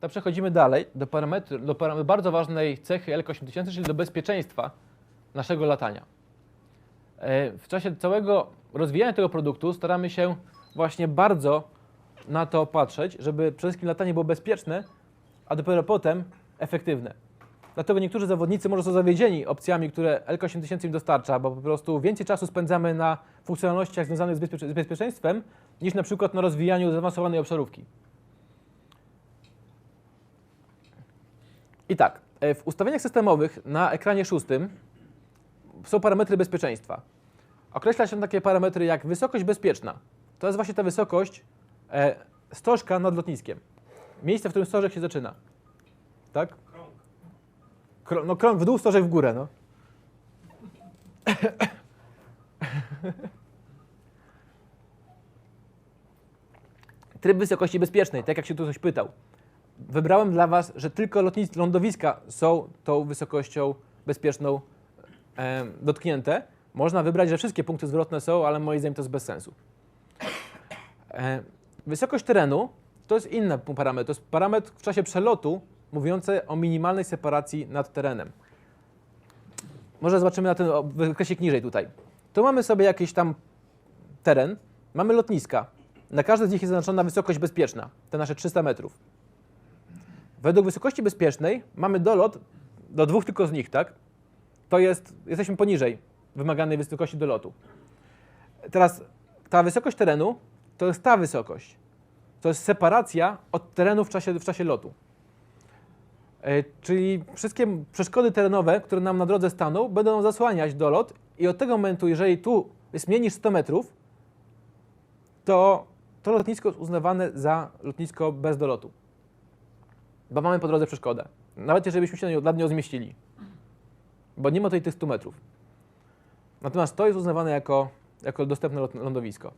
to przechodzimy dalej do, parametru, do param- bardzo ważnej cechy LK8000, czyli do bezpieczeństwa naszego latania. E, W czasie całego rozwijania tego produktu staramy się właśnie bardzo na to patrzeć, żeby przede wszystkim latanie było bezpieczne, a dopiero potem efektywne. Dlatego niektórzy zawodnicy może są zawiedzieni opcjami, które LK8000 im dostarcza, bo po prostu więcej czasu spędzamy na funkcjonalnościach związanych z, z bezpieczeństwem, niż na przykład na rozwijaniu zaawansowanej obszarówki. I tak, e, w ustawieniach systemowych na ekranie szóstym są parametry bezpieczeństwa. Określa się takie parametry jak wysokość bezpieczna. To jest właśnie ta wysokość e, stożka nad lotniskiem. Miejsce, w którym stożek się zaczyna. Tak? Krąg. No krąg w dół, stożek w górę, no. Tryb wysokości bezpiecznej, tak jak się tu ktoś pytał. Wybrałem dla Was, że tylko lotnis- lądowiska są tą wysokością bezpieczną e, dotknięte. Można wybrać, że wszystkie punkty zwrotne są, ale moim zdaniem to jest bez sensu. E, wysokość terenu to jest inny parametr. To jest parametr w czasie przelotu mówiący o minimalnej separacji nad terenem. Może zobaczymy na ten wykresik niżej tutaj. Tu mamy sobie jakiś tam teren, mamy lotniska. Na każde z nich jest zaznaczona wysokość bezpieczna, te nasze 300 metrów. Według wysokości bezpiecznej mamy dolot do dwóch tylko z nich, tak? To jest, jesteśmy poniżej wymaganej wysokości dolotu. Teraz ta wysokość terenu to jest ta wysokość. To jest separacja od terenu w czasie, w czasie lotu. E, czyli wszystkie przeszkody terenowe, które nam na drodze staną, będą zasłaniać dolot i od tego momentu, jeżeli tu niż 100 metrów, to to lotnisko jest uznawane za lotnisko bez dolotu. Bo mamy po drodze przeszkodę. Nawet jeżeli byśmy się nad nią zmieścili. Bo nie ma tutaj tych 100 metrów. Natomiast to jest uznawane jako, jako dostępne lądowisko.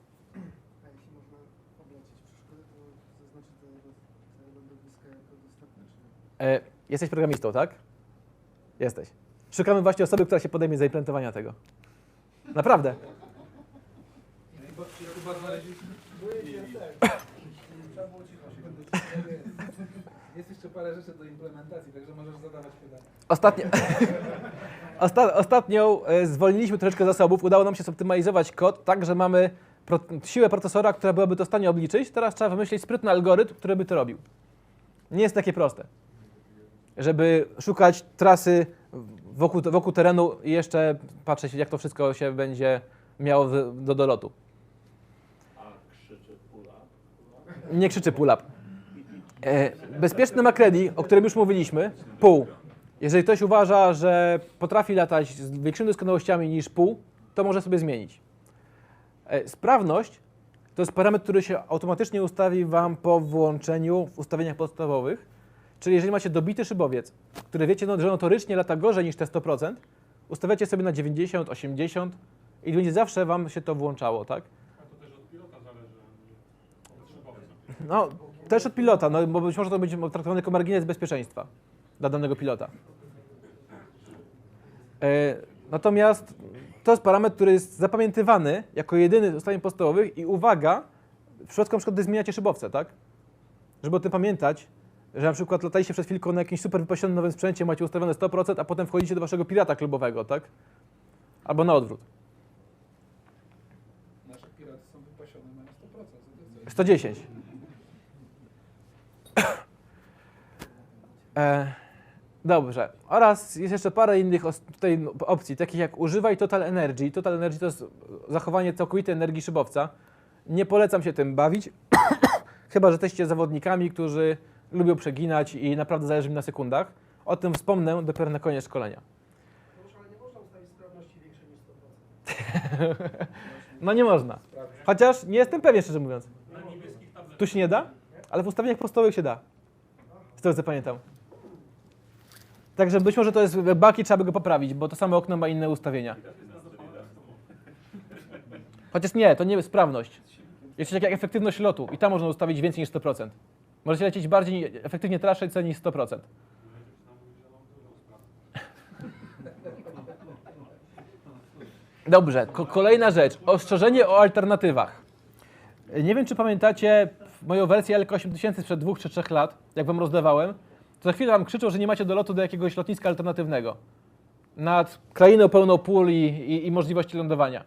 E, jesteś programistą, tak? Jesteś. Szukamy właśnie osoby, która się podejmie zaimplementowania tego. Naprawdę. Boję się tak. Trzeba było cicho się Jest jeszcze parę rzeczy do implementacji, także możesz zadawać pytania. Ostatnio, Osta, ostatnią e, zwolniliśmy troszeczkę zasobów. Udało nam się zoptymalizować kod tak, że mamy pro, siłę procesora, która byłaby to w stanie obliczyć. Teraz trzeba wymyślić sprytny algorytm, który by to robił. Nie jest takie proste. Żeby szukać trasy wokół, wokół terenu i jeszcze patrzeć, jak to wszystko się będzie miało do dolotu. Nie krzyczy pull up. E, bezpieczny McCready, o którym już mówiliśmy, pół. Jeżeli ktoś uważa, że potrafi latać z większymi doskonałościami niż pół, to może sobie zmienić. E, sprawność to jest parametr, który się automatycznie ustawi Wam po włączeniu w ustawieniach podstawowych. Czyli jeżeli macie dobity szybowiec, który wiecie, no, że notorycznie lata gorzej niż te 100%, ustawiacie sobie na 90, 80 i będzie zawsze Wam się to włączało, tak? No, też od pilota, no, bo być może to będzie traktowany jako margines bezpieczeństwa dla danego pilota. E, natomiast to jest parametr, który jest zapamiętywany jako jedyny z ustawień podstawowych i uwaga, w przypadku na przykład, gdy zmieniacie szybowce, tak? Żeby o tym pamiętać, że na przykład lataliście przed chwilką na jakimś super wypasionym nowym sprzęcie, macie ustawione 100%, a potem wchodzicie do waszego pirata klubowego, tak? Albo na odwrót. Nasze piraty są wypasione na 100%. co ty chcesz? 110. E, dobrze. Oraz jest jeszcze parę innych tutaj opcji, takich jak używaj Total Energy. Total Energy to jest zachowanie całkowitej energii szybowca. Nie polecam się tym bawić, chyba że jesteście zawodnikami, którzy lubią przeginać i naprawdę zależy mi na sekundach. O tym wspomnę dopiero na koniec szkolenia. Proszę, ale nie można ustawić sprawności większej niż 100%. No nie można. Chociaż nie jestem pewien, szczerze mówiąc. Tu się nie da, ale w ustawieniach podstawowych się da. Z tego co pamiętam. Także być może to jest baki, trzeba by go poprawić, bo to samo okno ma inne ustawienia. Chociaż nie, to nie jest sprawność. Jest coś jak efektywność lotu i tam można ustawić więcej niż 100%. Możecie lecieć bardziej efektywnie cenie niż 100%. Dobrze, ko- kolejna rzecz. Ostrzeżenie o alternatywach. Nie wiem, czy pamiętacie, moją wersję LK8000 sprzed dwóch czy trzech lat, jak wam rozdawałem, to za chwilę wam krzyczą, że nie macie dolotu do jakiegoś lotniska alternatywnego. Nad krainą pełną pól i, i, i możliwości lądowania.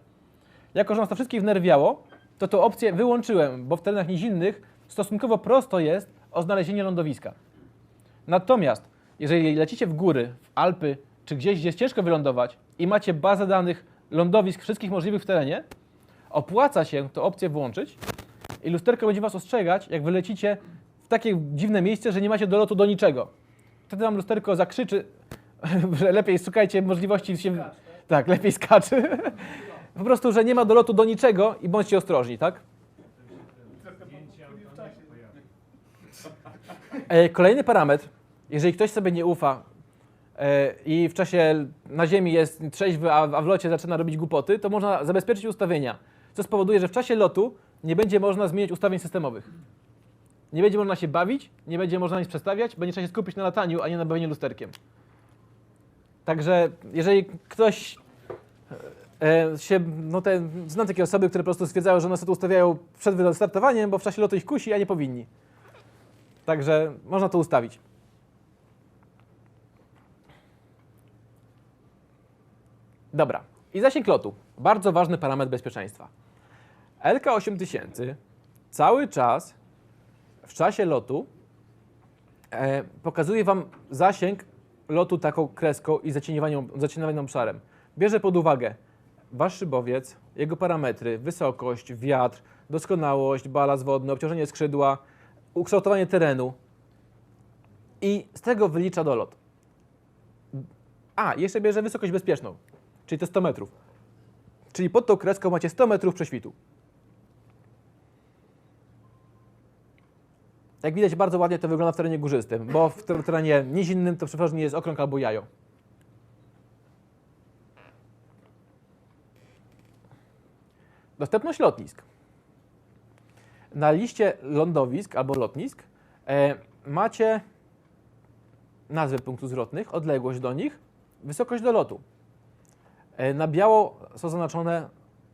Jako, że nas to wszystkich wnerwiało, to tę opcję wyłączyłem, bo w terenach nizinnych stosunkowo prosto jest o znalezienie lądowiska. Natomiast jeżeli lecicie w góry, w Alpy, czy gdzieś, gdzie jest ciężko wylądować i macie bazę danych lądowisk wszystkich możliwych w terenie, opłaca się tę opcję włączyć i lusterko będzie was ostrzegać, jak wylecicie w takie dziwne miejsce, że nie macie dolotu do niczego. Wtedy wam lusterko zakrzyczy, że lepiej szukajcie możliwości się... Tak, lepiej skaczy. Po prostu, że nie ma dolotu do niczego i bądźcie ostrożni, tak? E, Kolejny parametr, jeżeli ktoś sobie nie ufa e, i w czasie na ziemi jest trzeźwy, a w locie zaczyna robić głupoty, to można zabezpieczyć ustawienia, co spowoduje, że w czasie lotu nie będzie można zmieniać ustawień systemowych. Nie będzie można się bawić, nie będzie można nic przestawiać, będzie trzeba się skupić na lataniu, a nie na bawieniu lusterkiem. Także jeżeli ktoś e, się, no te, znam takie osoby, które po prostu stwierdzają, że one sobie to ustawiają przed startowaniem, bo w czasie lotu ich kusi, a nie powinni. Także można to ustawić. Dobra. I zasięg lotu. Bardzo ważny parametr bezpieczeństwa. LK8000 cały czas w czasie lotu e, pokazuje Wam zasięg lotu taką kreską i zacieniowanym, obszarem. Bierze pod uwagę Wasz szybowiec, jego parametry, wysokość, wiatr, doskonałość, balast wodny, obciążenie skrzydła, ukształtowanie terenu i z tego wylicza dolot. A, jeszcze bierze wysokość bezpieczną, czyli to 100 metrów. Czyli pod tą kreską macie 100 metrów prześwitu. Jak widać, bardzo ładnie to wygląda w terenie górzystym, bo w terenie nizinnym to przeważnie jest okrąg albo jajo. Dostępność lotnisk. Na liście lądowisk albo lotnisk e, macie nazwy punktów zwrotnych, odległość do nich, wysokość dolotu. E, na biało są zaznaczone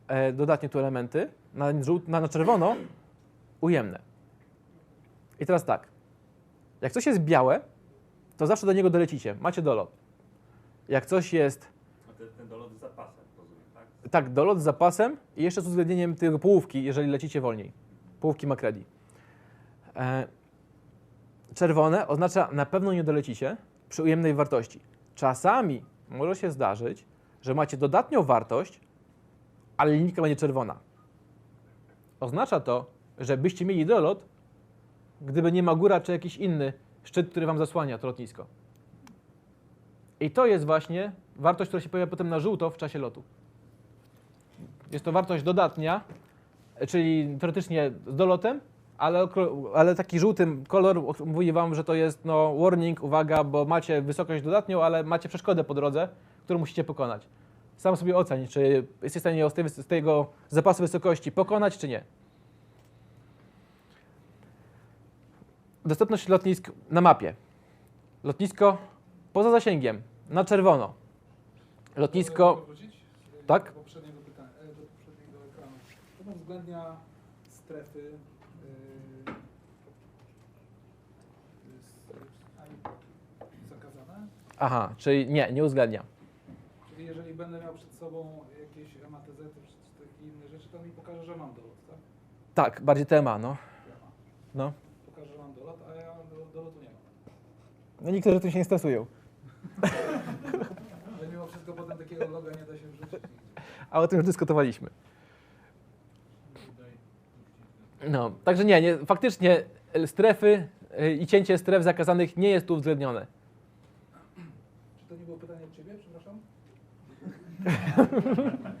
e, dodatnie tu elementy, na, na, na czerwono ujemne. I teraz tak, jak coś jest białe, to zawsze do niego dolecicie, macie dolot. Jak coś jest ten, ten dolot z zapasem, rozumiem, tak? tak, dolot z zapasem i jeszcze z uwzględnieniem tego połówki, jeżeli lecicie wolniej. Połówki Macready. E, czerwone oznacza na pewno nie dolecicie przy ujemnej wartości. Czasami może się zdarzyć, że macie dodatnią wartość, ale linijka będzie czerwona. Oznacza to, że byście mieli dolot, gdyby nie ma góra czy jakiś inny szczyt, który wam zasłania to lotnisko. I to jest właśnie wartość, która się pojawia potem na żółto w czasie lotu. Jest to wartość dodatnia, czyli teoretycznie z dolotem, ale, ale taki żółtym kolor mówi wam, że to jest no, warning, uwaga, bo macie wysokość dodatnią, ale macie przeszkodę po drodze, którą musicie pokonać. Sam sobie oceń, czy jesteście w stanie z tego zapasu wysokości pokonać, czy nie. Dostępność lotnisk na mapie. Lotnisko poza zasięgiem, na czerwono. Lotnisko? E, Tak. Do poprzedniego pytania, e, do poprzedniego ekranu. To uwzględnia strefy z- zakazane. aha, czyli nie, nie uwzględnia. Czyli jeżeli będę miał przed sobą jakieś MATZ czy takie inne rzeczy, to mi pokaże, że mam dolot, tak? Tak, bardziej tema, no. No. Pokaże, że mam dolot, a ja do- dolotu nie mam. No niektórzy tym się nie stresują. Ale mimo wszystko potem takiego loga nie da się wrzucić. A o tym już dyskutowaliśmy. No, także nie, nie faktycznie strefy e, i cięcie stref zakazanych nie jest tu uwzględnione. Czy to nie było pytanie od Ciebie, przepraszam?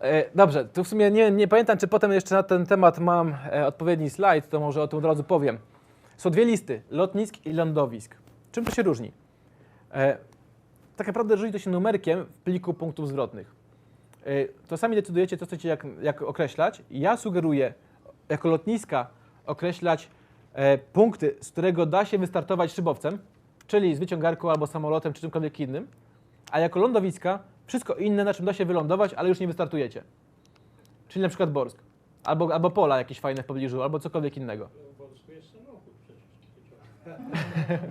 E, dobrze, tu w sumie nie, nie pamiętam, czy potem jeszcze na ten temat mam e, odpowiedni slajd, to może o tym od razu powiem. Są dwie listy, lotnisk i lądowisk. Czym to się różni? E, tak naprawdę różni to się numerkiem w pliku punktów zwrotnych. E, to sami decydujecie, co chcecie jak, jak określać. Ja sugeruję jako lotniska określać e, punkty, z którego da się wystartować szybowcem, czyli z wyciągarką albo samolotem, czy czymkolwiek innym, a jako lądowiska wszystko inne, na czym da się wylądować, ale już nie wystartujecie. Czyli na przykład Borsk. Albo, albo pola jakieś fajne w pobliżu, albo cokolwiek innego.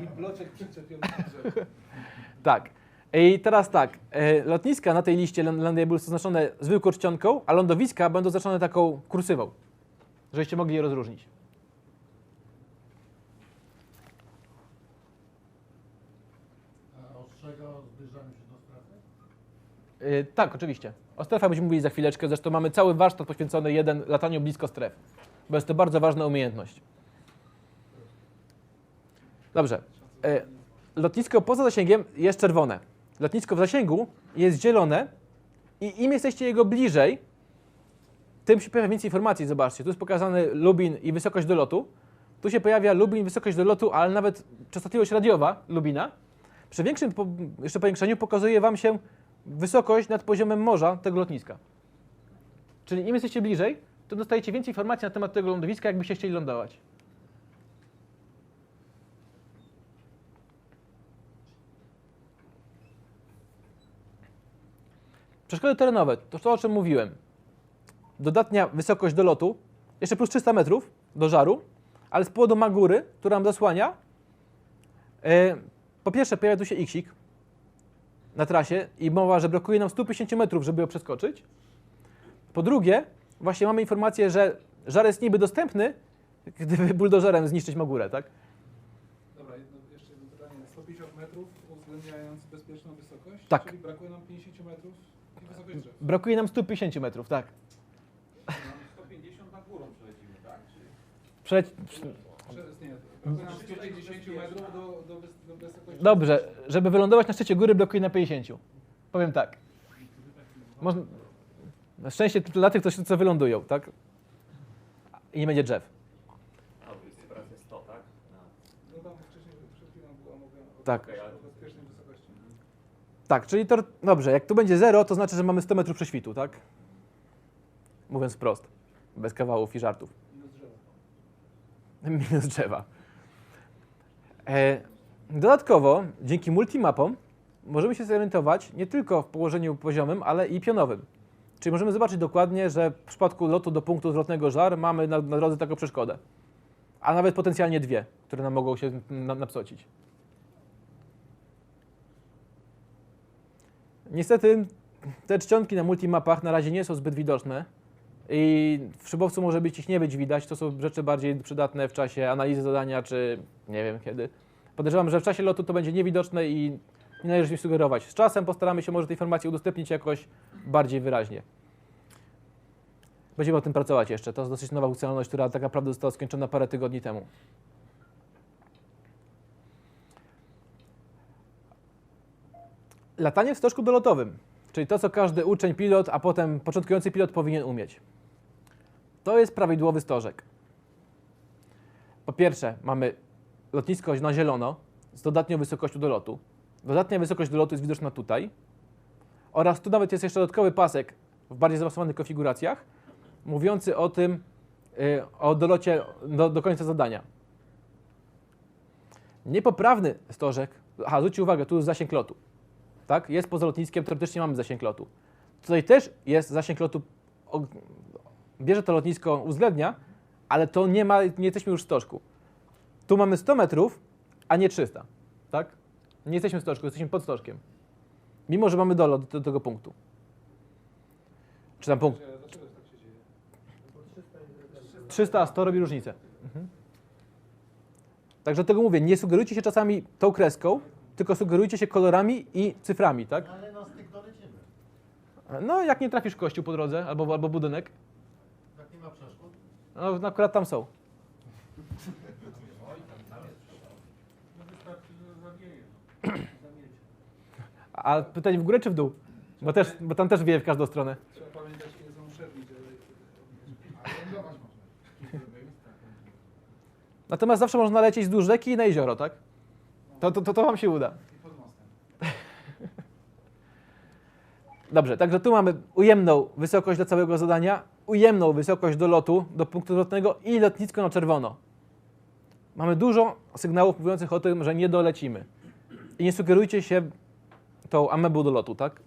I bloczek przyczepiony do drzewa. Tak. I teraz tak, e, lotniska na tej liście land- Landables są zaznaczone zwykłą czcionką, a lądowiska będą zaznaczone taką kursywą, żebyście mogli je rozróżnić. A ostrzega o zbliżaniu się do strefy? E, tak, oczywiście. O strefach będziemy mówili za chwileczkę, zresztą mamy cały warsztat poświęcony jeden lataniu blisko stref, bo jest to bardzo ważna umiejętność. Dobrze. E, lotnisko poza zasięgiem jest czerwone. Lotnisko w zasięgu jest zielone i im jesteście jego bliżej, tym się pojawia więcej informacji. Zobaczcie, tu jest pokazany Lubin i wysokość dolotu. Tu się pojawia Lubin, wysokość dolotu, ale nawet częstotliwość radiowa Lubina. Przy większym po, jeszcze powiększeniu pokazuje Wam się wysokość nad poziomem morza tego lotniska. Czyli im jesteście bliżej, to dostajecie więcej informacji na temat tego lądowiska, jakbyście chcieli lądować. Przeszkody terenowe, to to o czym mówiłem. Dodatnia wysokość do lotu, jeszcze plus 300 metrów do żaru, ale z powodu Magury, która nam zasłania, e, po pierwsze pojawia tu się Xik na trasie i mowa, że brakuje nam 150 metrów, żeby ją przeskoczyć. Po drugie, właśnie mamy informację, że żar jest niby dostępny, gdyby buldożerem zniszczyć Magurę, tak? Dobra, jedno, jeszcze jedno pytanie. 150 metrów uwzględniając bezpieczną wysokość? Tak. Czyli brakuje nam 50 metrów. Brakuje nam 150 metrów, tak. 150 nad górą przelecimy, tak? Czy... Prze- brakuje nam 150 metrów do, do, wys- do wysokości. Dobrze, żeby wylądować na szczycie góry, brakuje na 50. Powiem tak. Można, na szczęście dla tych, co, co wylądują, tak? I nie będzie drzew. A, to jest operacja 100, tak? Na... No tam wcześniej przed chwilą była mowa o, Tak. okej, ale o bezpiecznej wysokości. Tak, czyli to, dobrze, jak tu będzie 0, to znaczy, że mamy 100 metrów prześwitu, tak? Mówiąc wprost, bez kawałów i żartów. Minus drzewa. Minus drzewa. E, dodatkowo, dzięki multimapom możemy się zorientować nie tylko w położeniu poziomym, ale i pionowym. Czyli możemy zobaczyć dokładnie, że w przypadku lotu do punktu zwrotnego żar mamy na, na drodze taką przeszkodę. A nawet potencjalnie dwie, które nam mogą się na, napsocić. Niestety te czcionki na multimapach na razie nie są zbyt widoczne i w szybowcu może być ich nie być widać. To są rzeczy bardziej przydatne w czasie analizy zadania, czy nie wiem kiedy. Podejrzewam, że w czasie lotu to będzie niewidoczne i nie należy mi sugerować. Z czasem postaramy się może te informacje udostępnić jakoś bardziej wyraźnie. Będziemy o tym pracować jeszcze. To jest dosyć nowa funkcjonalność, która tak naprawdę została skończona parę tygodni temu. Latanie w stożku dolotowym, czyli to, co każdy uczeń, pilot, a potem początkujący pilot powinien umieć. To jest prawidłowy stożek. Po pierwsze, mamy lotnisko na zielono z dodatnią wysokością do lotu. Dodatnia wysokość do lotu jest widoczna tutaj. Oraz tu nawet jest jeszcze dodatkowy pasek w bardziej zaawansowanych konfiguracjach, mówiący o tym, y, o dolocie do, do końca zadania. Niepoprawny stożek, aha, zwróćcie uwagę, tu jest zasięg lotu. Tak? Jest poza lotniskiem, teoretycznie mamy zasięg lotu. Tutaj też jest zasięg lotu, bierze to lotnisko, uwzględnia, ale to nie ma, nie jesteśmy już w stożku. Tu mamy 100 metrów, a nie 300, tak? Nie jesteśmy w stożku, jesteśmy pod stożkiem. Mimo, że mamy dolot do, tego punktu. Czy tam punkt? Dlaczego, dlaczego tak się dzieje? 300 a 100 robi różnicę. Mhm. Także tego mówię, nie sugerujcie się czasami tą kreską, tylko sugerujcie się kolorami i cyframi, tak? Ale na styk dolecimy. No, jak nie trafisz w kościół po drodze albo, albo budynek, Jak nie ma przeszkód. no akurat tam są. No. A pytanie w górę czy w dół? Bo, też, bo tam też wieje w każdą stronę. Trzeba pamiętać, kiedy są ale... Ale można. Natomiast zawsze można lecieć wzdłuż rzeki i na jezioro, tak? To, to, to, to wam się uda. Dobrze, także tu mamy ujemną wysokość dla całego zadania, ujemną wysokość do lotu, do punktu lotnego i lotnisko na czerwono. Mamy dużo sygnałów mówiących o tym, że nie dolecimy. I nie sugerujcie się tą amebą do lotu, tak?